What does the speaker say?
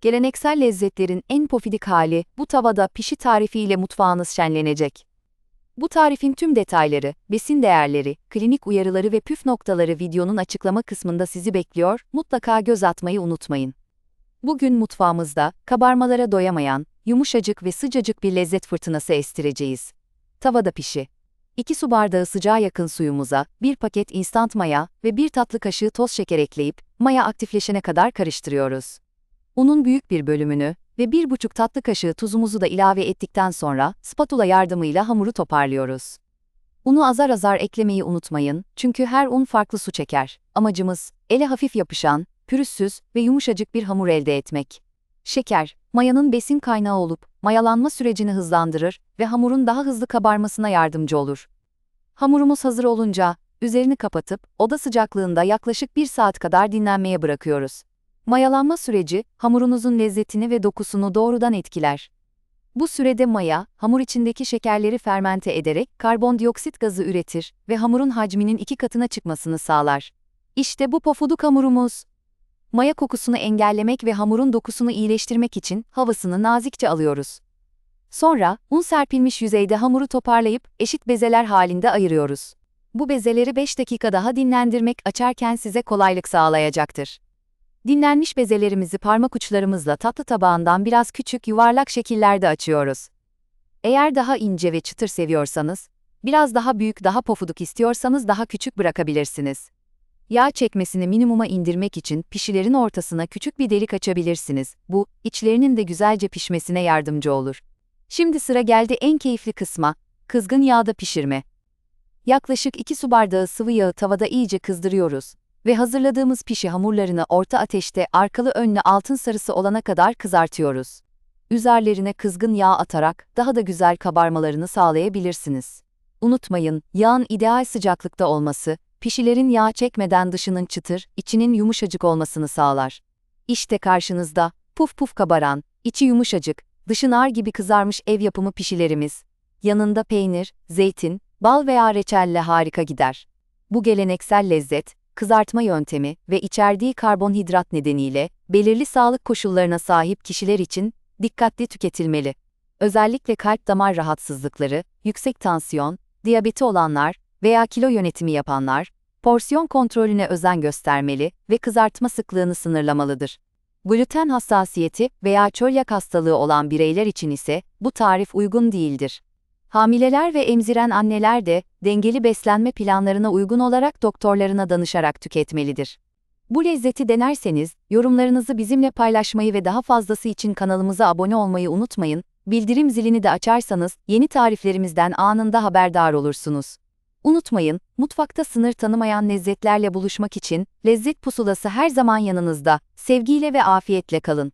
geleneksel lezzetlerin en pofidik hali bu tavada pişi tarifiyle mutfağınız şenlenecek. Bu tarifin tüm detayları, besin değerleri, klinik uyarıları ve püf noktaları videonun açıklama kısmında sizi bekliyor, mutlaka göz atmayı unutmayın. Bugün mutfağımızda, kabarmalara doyamayan, yumuşacık ve sıcacık bir lezzet fırtınası estireceğiz. Tavada pişi. 2 su bardağı sıcağa yakın suyumuza, 1 paket instant maya ve 1 tatlı kaşığı toz şeker ekleyip, maya aktifleşene kadar karıştırıyoruz. Unun büyük bir bölümünü ve 1,5 tatlı kaşığı tuzumuzu da ilave ettikten sonra spatula yardımıyla hamuru toparlıyoruz. Unu azar azar eklemeyi unutmayın çünkü her un farklı su çeker. Amacımız, ele hafif yapışan, pürüzsüz ve yumuşacık bir hamur elde etmek. Şeker, mayanın besin kaynağı olup, mayalanma sürecini hızlandırır ve hamurun daha hızlı kabarmasına yardımcı olur. Hamurumuz hazır olunca, üzerini kapatıp, oda sıcaklığında yaklaşık 1 saat kadar dinlenmeye bırakıyoruz. Mayalanma süreci, hamurunuzun lezzetini ve dokusunu doğrudan etkiler. Bu sürede maya, hamur içindeki şekerleri fermente ederek karbondioksit gazı üretir ve hamurun hacminin iki katına çıkmasını sağlar. İşte bu pofuduk hamurumuz. Maya kokusunu engellemek ve hamurun dokusunu iyileştirmek için havasını nazikçe alıyoruz. Sonra, un serpilmiş yüzeyde hamuru toparlayıp eşit bezeler halinde ayırıyoruz. Bu bezeleri 5 dakika daha dinlendirmek açarken size kolaylık sağlayacaktır. Dinlenmiş bezelerimizi parmak uçlarımızla tatlı tabağından biraz küçük yuvarlak şekillerde açıyoruz. Eğer daha ince ve çıtır seviyorsanız, biraz daha büyük daha pofuduk istiyorsanız daha küçük bırakabilirsiniz. Yağ çekmesini minimuma indirmek için pişilerin ortasına küçük bir delik açabilirsiniz. Bu, içlerinin de güzelce pişmesine yardımcı olur. Şimdi sıra geldi en keyifli kısma, kızgın yağda pişirme. Yaklaşık 2 su bardağı sıvı yağı tavada iyice kızdırıyoruz ve hazırladığımız pişi hamurlarını orta ateşte arkalı önlü altın sarısı olana kadar kızartıyoruz. Üzerlerine kızgın yağ atarak daha da güzel kabarmalarını sağlayabilirsiniz. Unutmayın, yağın ideal sıcaklıkta olması, pişilerin yağ çekmeden dışının çıtır, içinin yumuşacık olmasını sağlar. İşte karşınızda, puf puf kabaran, içi yumuşacık, dışı nar gibi kızarmış ev yapımı pişilerimiz. Yanında peynir, zeytin, bal veya reçelle harika gider. Bu geleneksel lezzet, kızartma yöntemi ve içerdiği karbonhidrat nedeniyle belirli sağlık koşullarına sahip kişiler için dikkatli tüketilmeli. Özellikle kalp damar rahatsızlıkları, yüksek tansiyon, diyabeti olanlar veya kilo yönetimi yapanlar, porsiyon kontrolüne özen göstermeli ve kızartma sıklığını sınırlamalıdır. Gluten hassasiyeti veya çölyak hastalığı olan bireyler için ise bu tarif uygun değildir. Hamileler ve emziren anneler de dengeli beslenme planlarına uygun olarak doktorlarına danışarak tüketmelidir. Bu lezzeti denerseniz, yorumlarınızı bizimle paylaşmayı ve daha fazlası için kanalımıza abone olmayı unutmayın, bildirim zilini de açarsanız yeni tariflerimizden anında haberdar olursunuz. Unutmayın, mutfakta sınır tanımayan lezzetlerle buluşmak için Lezzet Pusulası her zaman yanınızda. Sevgiyle ve afiyetle kalın.